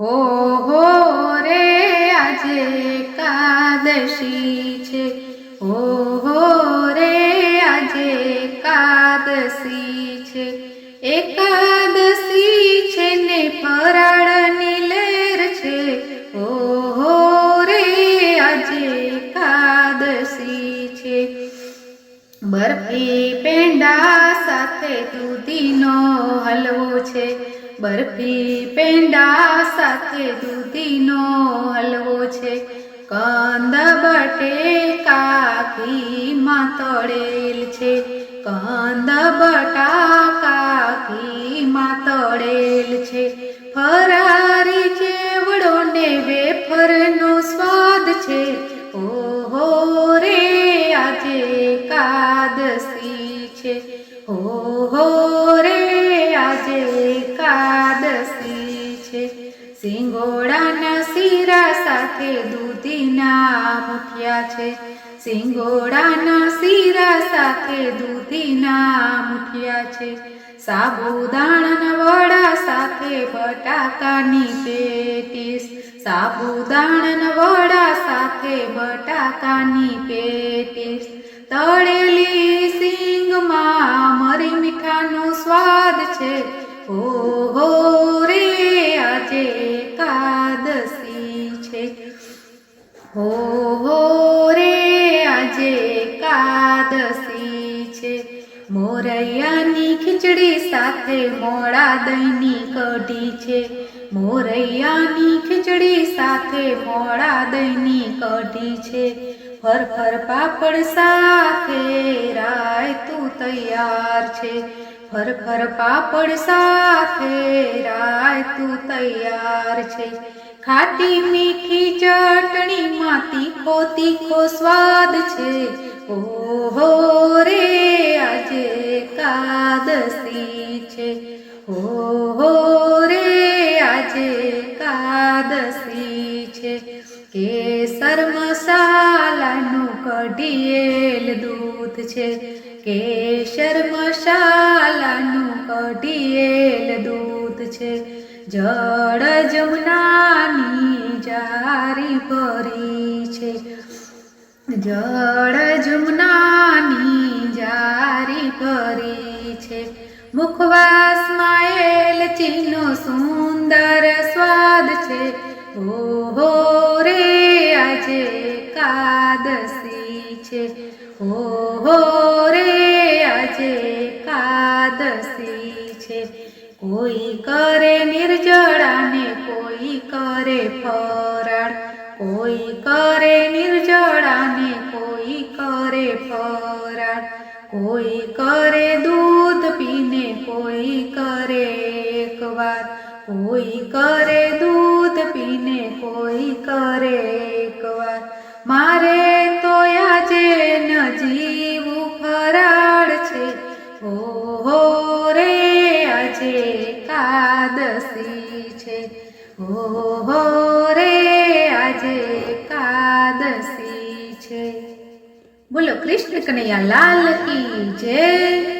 હો હો રે આજે એકાદશી. બરફી પેંડા સાથે દૂધીનો હલવો છે. બરફી પેંડા સાથે દૂધીનો હલવો છે. કંદ બટેકા ઘીમાં તળેલ છે. કંદ બટાકા ઘીમાં તળેલ છે. ફરારી છે? ઓહો રે, આજે એકાદશી છે. સિંગોડાના શીરા સાથે દૂધીના મુઠિયા છે. સિંગોડાના શીરા સાથે દૂધીના મુઠિયા છે. સાબુદાણાના વડા સાથે બટાકાની પેટીસ. સાબુદાણાના વડા સાથે બટાકાની પેટીસ. તળેલી ઓહો રે, આજે એકાદશી છે. ઓહો રે, આજે એકાદશી છે. મોરૈયાની ખીચડી સાથે મોળા દહીંની કઢી છે. મોરૈયાની ખીચડી સાથે મોળા દહીંની કઢી છે. ફર ફર પાપડ સાથે રાયતું તૈયાર છે. ફર ફર પાપડ સાથે રાયતું તૈયાર છે. ખાટી મીઠી ચટણીમાં તીખો તીખો સ્વાદ છે. ઓહો રે, આજે કાદસી છે. ઓહો રે, આજે કાદસી છે. કેસર મસાલાનું કઢીએલ દૂધ છે. કે શર્મશાલાનું કઢિયેલ દૂધ છે. જળ જમનાની જારી ભરી છે. જળ જમનાની જારી ભરી છે. મુખવાસમાં એલચીનો સુંદર સ્વાદ છે. ઓહો હો ઓહો રે, આજે કાદસી છે. કોઈ કરે નિર્જળાને કોઈ કરે ફરાળ કોઈ કરે નિર્જળાને કોઈ કરે ફરાળ કોઈ કરે દૂધ પીને, કોઈ કરે એકવાર કોઈ કરે દૂધ પીને, કોઈ કરે એકવાર મારે આજે કાદસી છે. હો રે આજે કાદસી છે. બોલો કૃષ્ણ કનૈયા લાલ કી જય.